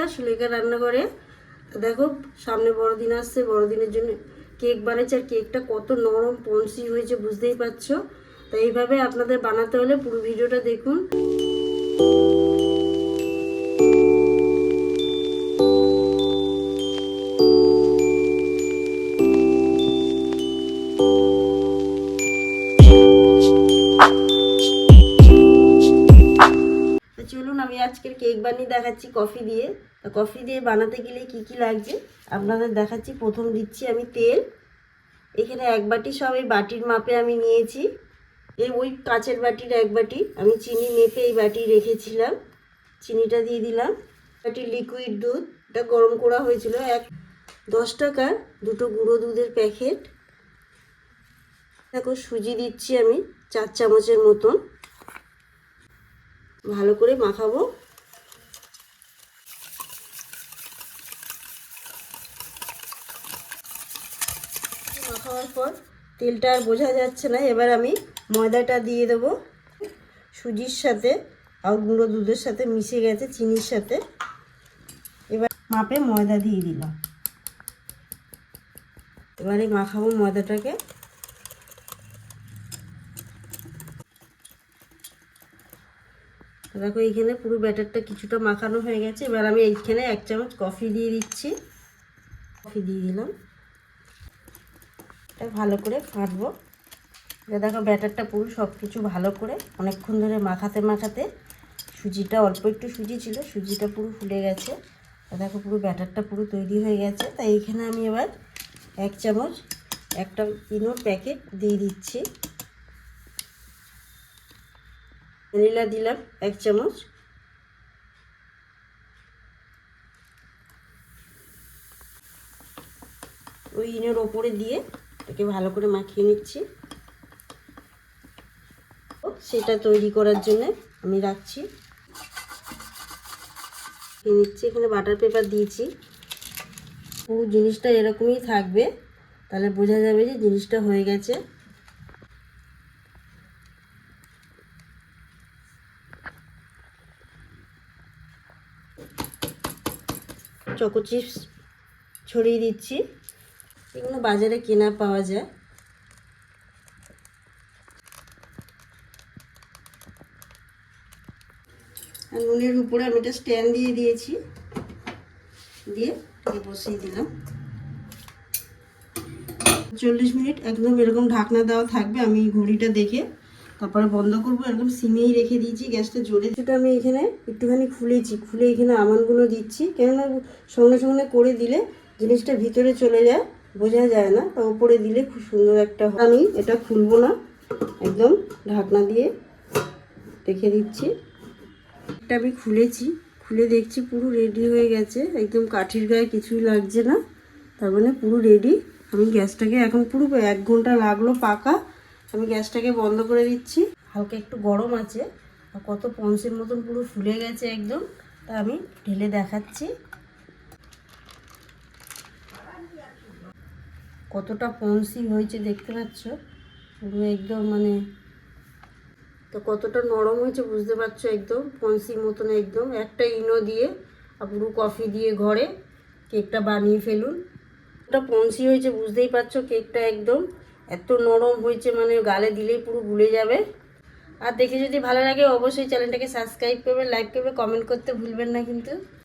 রান্নাঘরে করে। দেখো, সামনে বড়দিন আসছে, বড়দিনের জন্য কেক বানাচ্ছে আর কেকটা কত নরম পন্সি হয়েছে, বুঝতেই পারছ? তো এইভাবে আপনাদের বানাতে হলে পুরো ভিডিওটা দেখুন। আজকের কেক বানিয়ে দেখাচ্ছি কফি দিয়ে। কফি দিয়ে বানাতে গেলে কি কি লাগছে? আপনাদের দেখাচ্ছি। প্রথম দিচ্ছি আমি তেল। এখানে এক বাটি সব এই বাটির মাপে আমি নিয়েছি। এই ওই কাঁচের বাটির এক বাটি। আমি চিনি মেপে এই বাটি রেখেছিলাম। চিনিটা দিয়ে দিলাম। বাটি লিকুইড দুধ। এটা গরম করা হয়েছিল এক দশ টাকার দুটো গুঁড়ো দুধের প্যাকেট। দেখো সুজি দিচ্ছি আমি, চার চামচের মতন। ভালো করে মাখাবো। মাখাবার পর তেলটা আর বোঝা যাচ্ছে না, এবার আমি ময়দাটা দিয়ে দেবো। সুজির সাথে আর গুঁড়ো দুধের সাথে মিশে গেছে, চিনির সাথে। এবার মাপে ময়দা দিয়ে দিলাম। এবারে মাখাবো ময়দাটাকে। দেখো এইখানে পুরো ব্যাটারটা কিছুটা মাখানো হয়ে গেছে। এবার আমি এইখানে এক চামচ কফি দিয়ে দিচ্ছি। কফি দিয়ে দিলাম। এটা ভালো করে ফাটবো। দেখো, ব্যাটারটা পুরো সব কিছু ভালো করে অনেকক্ষণ ধরে মাখাতে মাখাতে সুজিটা, অল্প একটু সুজি ছিল, সুজিটা পুরো ফুলে গেছে। দেখো, পুরো ব্যাটারটা পুরো তৈরি হয়ে গেছে। তাই এইখানে আমি এবার এক চামচ একটা ইনোর প্যাকেট দিয়ে দিচ্ছি। ভ্যানিলা দিলাম, এক চামচ। ওই ইনের ওপরে দিয়ে এটাকে ভালো করে মাখিয়ে নিচ্ছি। সেটা তৈরি করার জন্য আমি রাখছি। নিচ্ছি, এখানে বাটার পেপার দিয়েছি। পুরো জিনিসটা এরকমই থাকবে, তাহলে বোঝা যাবে যে জিনিসটা হয়ে গেছে। চকো চিপস ছড়িয়ে দিচ্ছি। এগুলো বাজারে কেনা পাওয়া যায়। আর নুনের উপরে আমি একটা স্ট্যান্ড দিয়ে দিয়েছি। দিয়ে বসিয়ে দিলাম। চল্লিশ মিনিট একদম এরকম ঢাকনা দেওয়া থাকবে, আমি ঘড়িটা দেখে তারপরে বন্ধ করব, একদম সিমেই রেখে দিয়েছি, গ্যাসটা জোরে সেটা আমি এখানে একটুখানি খুলেছি, খুলে এখানে আমানগুলো দিচ্ছি, কেননা সঙ্গে সঙ্গে করে দিলে জিনিসটা ভিতরে চলে যায়, বোঝা যায় না, তা উপরে দিলে খুব সুন্দর একটা আমি এটা খুলবো না, একদম ঢাকনা দিয়ে রেখে দিচ্ছি। এটা আমি খুলেছি, খুলে দেখছি পুরো রেডি হয়ে গেছে, একদম কাঠির গায়ে কিছুই লাগছে না, তার মানে পুরো রেডি। আমি গ্যাসটাকে এখন পুরো এক ঘণ্টা লাগল পাকা আমি গ্যাসটাকে বন্ধ করে দিচ্ছি। হালকা একটু গরম আছে। কত পঞ্চের মতন পুরো ফুলে গেছে একদম। তা আমি ঢেলে দেখাচ্ছি। কতটা পঞ্চি হয়েছে দেখতে পাচ্ছ? পুরো একদম মানে তো কতটা নরম হয়েছে বুঝতে পারছ একদম? পঞ্চির মতন একদম। একটা ইনো দিয়ে আর পুরো কফি দিয়ে ঘরে কেকটা বানিয়ে ফেলুন। ওটা পঞ্চি হয়েছে বুঝতেই পারছ কেকটা একদম। এত নরম হয়েছে মানে গালে দিলেই পুরো ভুলে যাবে। আর দেখে যদি ভালো লাগে, অবশ্যই চ্যানেলটাকে সাবস্ক্রাইব করবে লাইক করবে কমেন্ট করতে ভুলবেন না কিন্তু।